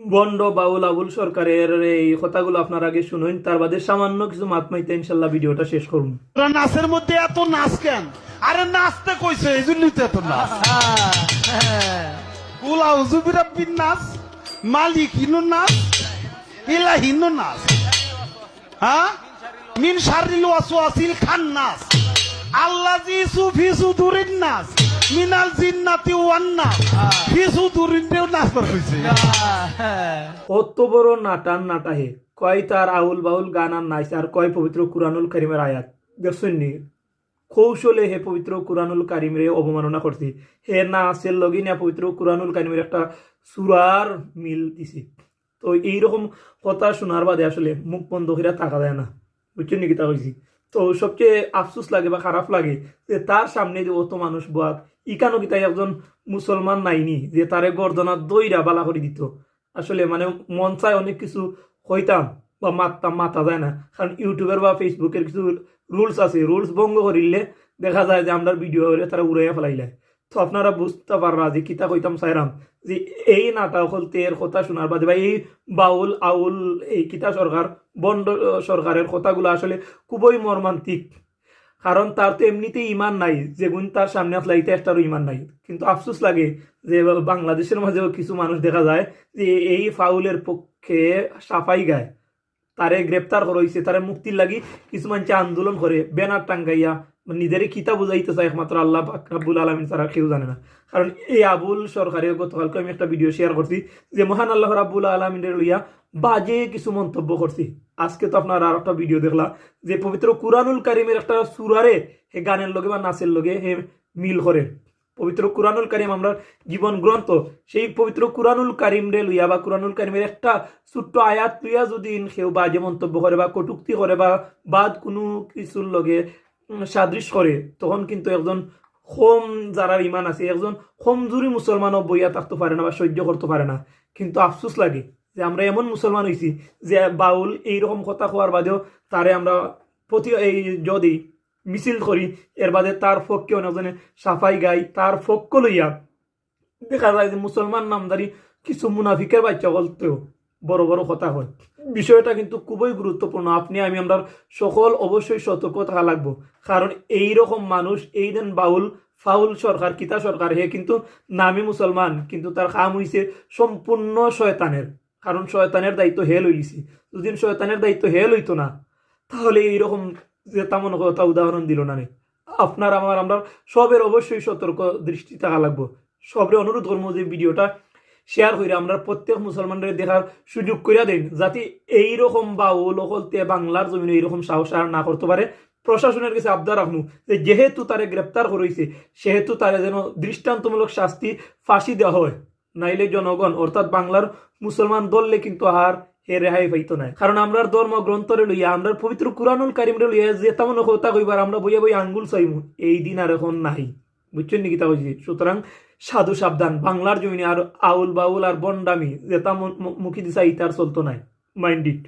Bond বাউল আবুল সরকারের এই কথাগুলো আপনার আগে শুনুন, তার বাদে সামান্য কিছু মাতমাইতে ইনশাল্লাহ ভিডিওটা শেষ করুন। নাচের মধ্যে এত নাচ কেন? আরে নাচতে কইছে এই জন্যই তো এত নাচ। উলা হুজুবিরা বিন নাচ মালিক হিনু নাচ ইলা হিনু নাচ। হ্যাঁ? মিন শারিল ওয়াসওয়াসিল খান নাচ। বড় নাটান আউল বাউল গান আর আর কয় পবিত্র কুরআনুল কারিমের আয়াত। দেখছেন কৌশলে হে পবিত্র কুরআনুল কারিমের অবমাননা করছি। হে নাচের লগি না পবিত্র কুরআনুল কারিমের একটা সুরার মিল দিছি। তো এইরকম কথা শোনার বাদে আসলে মুখ বন্ধ করে থাকা যায় না। বুঝছেন নাকি তা হয়েছি তো সবচেয়ে আফসুস লাগে বা খারাপ লাগে যে তার সামনে যে অত মানুষ বাদ ইকানো কি তাই একজন মুসলমান নাইনি, যে তারে গর্দনা দইরা বালা করে দিত। আসলে মানে মন চায় অনেক কিছু হইতাম বা মারতাম, মাথা যায় না। কারণ ইউটিউবের বা ফেসবুকের কিছু রুলস আছে, রুলস ভঙ্গ করিলে দেখা যায় যে আমরা ভিডিও তারা উড়াইয়া ফেলাইলে। তো আপনারা বুঝতে পাররা যে কিতা কইতাম চাইরাম যে এই নাটক হল তের কথা শোনার বাদে বা এই বাউল, আউল, এই কিতা সরকার, বন্ড সরকারের কথাগুলো আসলে খুবই মর্মান্তিক। কারণ তার তো এমনিতেই ইমান নাই যেগুন তার সামনে আসলে এটা একটারও ইমান নাই। কিন্তু আফসোস লাগে যে বাংলাদেশের মাঝেও কিছু মানুষ দেখা যায় যে এই ফাউলের পক্ষে সাফাই গায়। তারে গ্রেপ্তার করাইছে, তারে মুক্তির লাগি কিছু মানুষ আন্দোলন করে। ব্যানার টাঙ্গাইয়া নিজেরই কিতা বুঝাইতে চায় একমাত্র আল্লাহ পাক রাব্বুল আলমিন ছাড়া কেউ জানে না। কারণ এই আবুল সরকারের গতকালকে আমি একটা ভিডিও শেয়ার করছি যে মহান আল্লাহ রাব্বুল আলমিনের লইয়া বাজে কিছু মন্তব্য করছি। আজকে তো আপনার আর একটা ভিডিও দেখলা যে পবিত্র কুরআনুল কারিমের একটা সুরারে হে গানের লগে বা নাচের লগে হে মিল করে। পবিত্র কুরআনুল কারিম আমরা জীবন গ্রন্থ, সেই পবিত্র কুরআনুল কারিম রে লইয়া বা কুরআনুল কারিমের একটা ছোট্ট আয়াত লইয়া যদি কেউ বাজে মন্তব্য করে বা কটুক্তি করে বা বাদ কোনো কিছুর লগে সাদৃশ করে, তখন কিন্তু একজন হোম যারা ইমান আছে, একজন হোমজুরি মুসলমানও বইয়া থাকতে পারে না বা সহ্য করতে পারে না। কিন্তু আফসোস লাগে যে আমরা এমন মুসলমান হয়েছি যে বাউল এইরকম কথা কোয়ার বাদেও তারে আমরা প্রতি এই যদি মিছিল করি এর বাদে তার পক্ষে অনেকজনে সাফাই গাই, তার পক্ষ লইয়া দেখা যায় যে মুসলমান নামদারি কিছু মুনাফিকের বাচ্চা বলতেও বড় বড় কথা হয়। বিষয়টা কিন্তু খুবই গুরুত্বপূর্ণ। আপনি, আমি, আমরা সকল অবশ্যই সতর্ক থাকা লাগবো। কারণ এই রকম মানুষ, এই দেন বাউল, ফাউল সরকার, কিতা সরকার, হে কিন্তু নামে মুসলমান, কিন্তু তার কাম হইছে সম্পূর্ণ শয়তানের। কারণ শয়তানের দায়িত্ব হে লইছি। যদি শয়তানের দায়িত্ব হে লইতো না, তাহলে এইরকম যে তেমন কথা উদাহরণ দিল না আপনার, আমার, আমরা সবের অবশ্যই সতর্ক দৃষ্টি থাকা লাগবো। সবরে অনুরোধ করব যে ভিডিওটা শেয়ার করে আমরা প্রত্যেক মুসলমানদের দেখার সুযোগ করিয়া দেন, যাতে এইরকম বা ও লোকলতে বাংলার জমিনে এইরকম সাহস আর না করতে পারে। প্রশাসনের কাছে আবদার রাখনু যে যেহেতু তারে গ্রেপ্তার করেছে, সেহেতু তারে যেন দৃষ্টান্তমূলক শাস্তি ফাঁসি দেওয়া হয়। নাইলে জনগণ, অর্থাৎ বাংলার মুসলমান দললে কিন্তু আর হে রেহাই পাইতো না। কারণ আমরা ধর্ম গ্রন্থরে লইয়া আমরা পবিত্র কুরানুল কারিম রে লইয়া যে তেমন কথা কইবার, আমরা বইয়া বই আঙ্গুল চাইমু, এই দিন আর এখন নাই। বুঝছেন নাকি তা হয়েছে সুতরাং সাধু সাবধান, বাংলার জমিনে আর আউল বাউল আর বন্ডামি যে তেমন মুখী দিশা ইতার চলতো নাই। Mind it